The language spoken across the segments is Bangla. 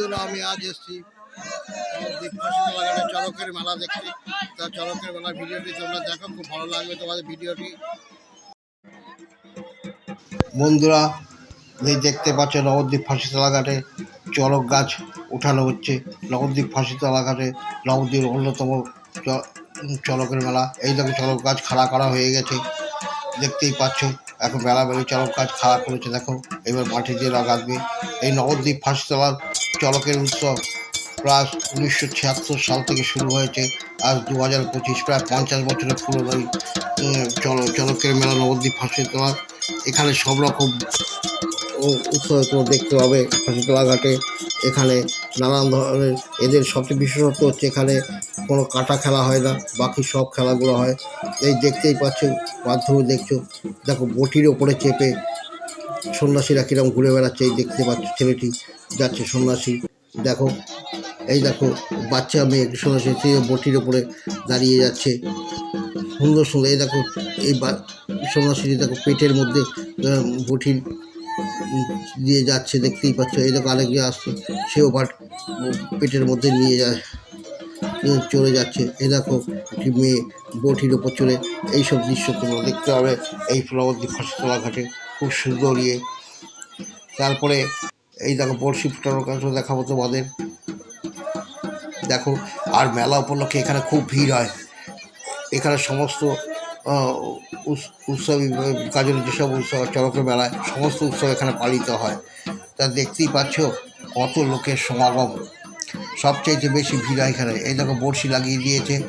বন্ধুরা আমি আজ এসেছি। বাগানে চড়কের মেলা দেখতে তা চড়কের মেলার ভিডিওটি তোমরা দেখো, খুব ভালো লাগবে তোমাদের ভিডিওটি। বন্ধুরা, এই দেখতে পাচ্ছ নবদ্বীপ ফাঁসিতলা ঘাটে চড়ক গাছ উঠানো হচ্ছে। নবদ্বীপ ফাঁসিতলা ঘাটে নবদ্বীপের অন্যতম চ- চড়কের মেলা। এই দেখো চড়ক গাছ খাড়া করা হয়ে গেছে। দেখতেই পাচ্ছ, এখন বেলা বেলা চড়ক গাছ খাড়া করেছে, দেখো। এবার মাটি দিয়ে লাগাবে এই নবদ্বীপ ফাঁসিতলার চড়কের উৎসব প্রায় উনিশশো ছিয়াত্তর সাল থেকে শুরু হয়েছে। আজ দু হাজার পঁচিশ, প্রায় পঞ্চাশ বছরের পুরনো চল- চড়কের মেলা নবদ্বীপ ফাঁসিতলা এখানে সব রকম উৎসব তোমরা দেখতে পাবে ফাঁসিতলা ঘাটে। এখানে নানান ধরনের, এদের সবচেয়ে বিশেষত্ব হচ্ছে এখানে কোনো কাটা খেলা হয় না, বাকি সব খেলাগুলো হয়। এই দেখতেই পাচ্ছ মাধ্যমে দেখছ, দেখো বটির ওপরে চেপে সন্ন্যাসীরা কিরম ঘুরে বেড়াচ্ছে এই দেখতে পাচ্ছ ছেলেটি, যাচ্ছে সন্ন্যাসী। দেখো, এই দেখো, বাচ্চা মেয়ে সন্ন্যাসী সে বটির ওপরে দাঁড়িয়ে যাচ্ছে। সুন্দর সুন্দর, এই দেখো, এই সন্ন্যাসীটি দেখো, পেটের মধ্যে বটির দিয়ে যাচ্ছে, দেখতেই পাচ্ছ। এই দেখো, আরেকজন আসছে, সেও বাট, পেটের মধ্যে নিয়ে যায় চলে যাচ্ছে। এ দেখো, একটি মেয়ে বটির ওপর চলে এইসব দৃশ্য তোমরা দেখতে পাবে। এই ফুলাবতী ফাঁসিতলা ঘাটে। খুব সুন্দর ইয়ে। তারপরে এই দেখো বড়শি ফুটানোর কাছে দেখাবো তোমাদের। দেখো আর মেলা উপলক্ষে এখানে খুব ভিড় হয়। এখানে সমস্ত আহ, উৎস- উৎসবই কাজের যেসব উৎসব চড়কের মেলায় সমস্ত উৎসব এখানে পালিত হয়। তা দেখতেই পাচ্ছ কত লোকের সমাগম। সবচাইতে বেশি ভিড় হয় এখানে। এই দেখো বড়শি লাগিয়ে দিয়েছে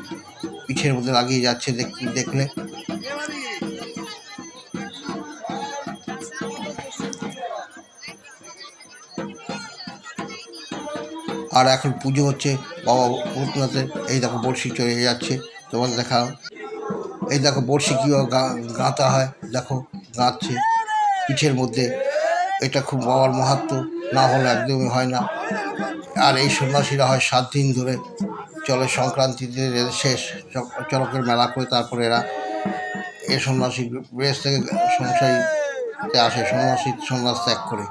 পিঠের মধ্যে লাগিয়ে যাচ্ছে দেখ- দেখলে। আর এখন পুজো হচ্ছে, বাবা ভূতনাথের এই দেখো বড়শি চলে যাচ্ছে, তোমাদের দেখাও। এই দেখো বড়শি কীভাবে গাঁথা হয়, দেখো, গাঁথছে পিঠের মধ্যে। এটা খুব বাবার মাহাত্ম না হলে একদমই হয় না। আর এই সন্ন্যাসীরা হয় সাত দিন ধরে চলে সংক্রান্তিতে শেষ চ- চড়কের মেলা করে তারপরে এরা এ সন্ন্যাসী বেশ থেকে সংসারীতে আসে, সন্ন্যাসী সন্ন্যাস ত্যাগ করে।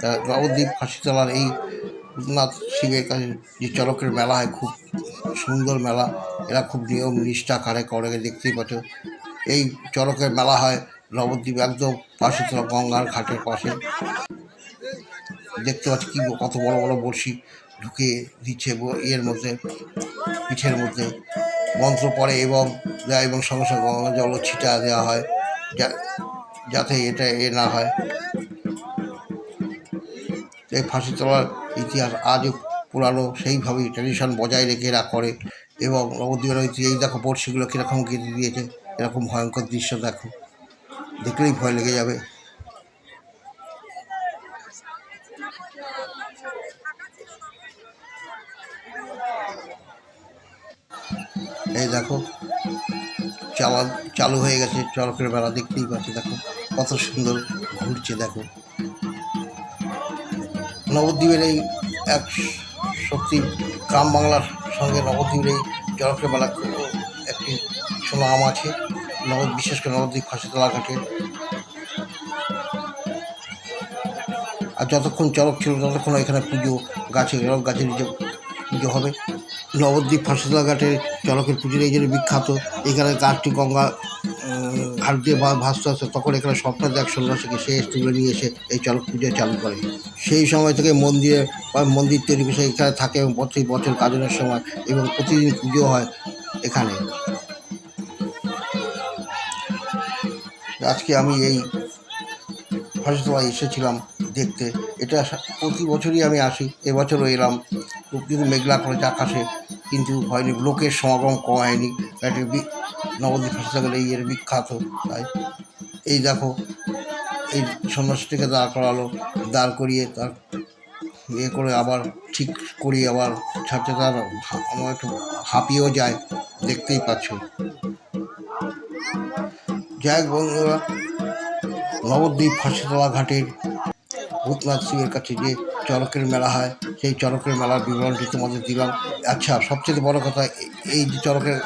তা নবদ্বীপ ফাঁসিতলার এই ভূতনাথ সিংয়ের কাছে যে চড়কের মেলা হয়, খুব সুন্দর মেলা। এরা খুব নিয়ম নিষ্ঠা কারে, করে, দেখতেই পাচ্ছ। এই চড়কের মেলা হয় নবদ্বীপ একদম ফাঁসিতলা গঙ্গার ঘাটের পাশে। দেখতে পাচ্ছি কী, কত বড় বড় বড়শি ঢুকিয়ে দিচ্ছে ইয়ের মধ্যে, পিঠের মধ্যে। মন্ত্র পড়ে এবং দেয় এবং সঙ্গে সঙ্গে গঙ্গা জল ছিটা দেওয়া হয়, যা- যাতে এটা এ না হয়। এই ফাঁসি তোলার ইতিহাস আজও পুরানো, সেইভাবেই ট্র্যাডিশন বজায় রেখে এরা করে এবং নবদ্বীপের ঐতিহ্য, এই দেখো বড়শিগুলো কীরকম কেটে দিয়েছে, এরকম ভয়ঙ্কর দৃশ্য দেখো। দেখলেই ভয় লেগে যাবে। এই দেখো, চালা, চালু হয়ে গেছে, চরকের বেলা দেখতেই পাচ্ছি, দেখো, কত সুন্দর ঘুরছে, দেখো। নবদ্বীপের এই এক সত্যি গ্রাম বাংলার সঙ্গে নবদ্বীপের এই চরকের মেলা একটি সুনাম আছে। নব বিশেষ করে নবদ্বীপ ফাঁসিতলা ঘাটে। আর যতক্ষণ চরক ছিল, ততক্ষণ এখানে পুজো, গাছে চরক গাছের যে পুজো হবে। নবদ্বীপ ফাঁসিতলা ঘাটে চরকের পুজোর এই জন্য বিখ্যাত। এখানে গাছটি গঙ্গা ঘাট দিয়ে ভাসতে আসে তখন এখানে স্বপ্নের এক সন্ন্যাসীকে সে তুলে নিয়ে এসে এই চরক পুজো চালু করে। সেই সময় থেকে মন্দিরে বা মন্দির তৈরি করে এখানে থাকে এবং প্রতি বছর গাজনের সময় এবং প্রতিদিন পুজো হয় এখানে। আজকে আমি এই ফাঁসিতলায় এসেছিলাম দেখতে। এটা প্রতি বছরই আমি আসি। এবছরও এলাম। কিন্তু মেঘলা করেছে আকাশে, কিন্তু হয়নি। লোকের সমাগম কম হয়নি। একটা নবদ্বীপ ফাঁসিতলা এই এর বিখ্যাত, তাই। এই দেখো, এই সন্ন্যাসীটিকে দাঁড় করালো, দাঁড় করিয়ে তার ইয়ে করে আবার ঠিক করিয়ে আবার ছাড়তে তার আমার একটু হাঁপিয়েও যায়, দেখতেই পাচ্ছ। যাই হোক বন্ধুরা, নবদ্বীপ ফাঁসিতলা ঘাটের ভূতনাথ শিবের কাছে যে চড়কের মেলা হয়, সেই চড়কের মেলার বিবরণটি তোমাদের দিলাম। আচ্ছা সবচেয়ে বড় কথা, এই যে চড়কের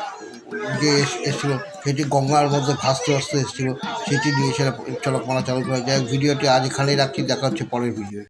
যে এস- এসেছিল সেটি গঙ্গার মধ্যে ভাসতে ভাসতে এসেছিল, সেটি নিয়ে সেটা চড়ক মেলা চালু করা যায়। ভিডিওটি আজ এখানেই রাখছি, দেখা হচ্ছে পরের ভিডিও